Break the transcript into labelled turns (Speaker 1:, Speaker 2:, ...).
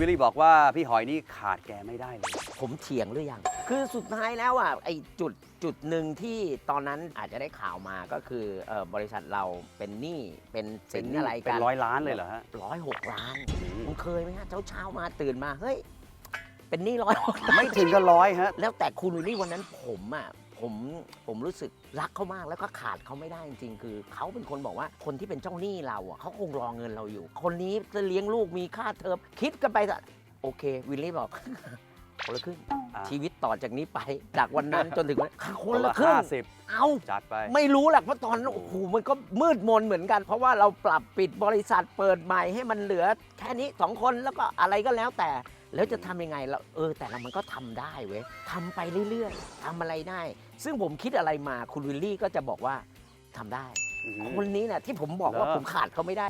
Speaker 1: วิลลี่บอกว่าพี่หอยนี่ขาดแกไม่ได้เลย
Speaker 2: ผมเถียงหรือยัง คือสุดท้ายแล้วอะไอ้จุดจุดหนึ่งที่ตอนนั้นอาจจะได้ข่าวมาก็คือเออบริษัทเราเป็นหนี้เป็นสินอะไร
Speaker 1: เป็
Speaker 2: กัน
Speaker 1: นร้อยล้านเลยเหรอฮะ
Speaker 2: ร้อยหกล้านคุณเคยไหมฮะเช้าเช้าๆมาตื่นมาเฮ้ยเป็นหนี้ร้อยหกล้าน
Speaker 1: ไม่ถึงก็ร้อยฮะ
Speaker 2: แล้วแต่คุณวิลลี่วันนั้นผมอะ ผมผมรู้สึกรักเขามากแล้วก็ขาดเขาไม่ได้จริงๆ คือเขาเป็นคนบอกว่าคนที่เป็นเจ้าหนี้เราอะเขาคงรอเงินเราอยู่ คนนี้จะเลี้ยงลูกมีค่าเทอมคิดกันไปซะโอเควิลลี่บอก คนละครึ่ง
Speaker 1: อะ
Speaker 2: ชีวิตต่อจากนี้ไป จากวันนั้นจนถึงวันคน
Speaker 1: คน
Speaker 2: ละ
Speaker 1: ละ
Speaker 2: ครึ่ง
Speaker 1: ห้าสิบ
Speaker 2: เอา
Speaker 1: จัดไป
Speaker 2: ไม่รู้แหละเพราะตอนนั้นโอ้โหมันก็มืดมนเหมือนกัน เพราะว่าเราปรับปิดบริษัทเปิดใหม่ให้มันเหลือแค่นี้สองคนแล้วก็อะไรก็แล้วแต่ แล้วจะทำยังไงเราเออ แต่ละมันก็ทำได้เว้ยทำไปเรื่อยๆทำอะไรได้ ซึ่งผมคิดอะไรมาคุณวิลลี่ก็จะบอกว่าทำได้
Speaker 1: อือหือ
Speaker 2: คนนี้เนี่ยที่ผมบอกว่า
Speaker 1: เหรอ
Speaker 2: ผมขาดเขาไม่ได้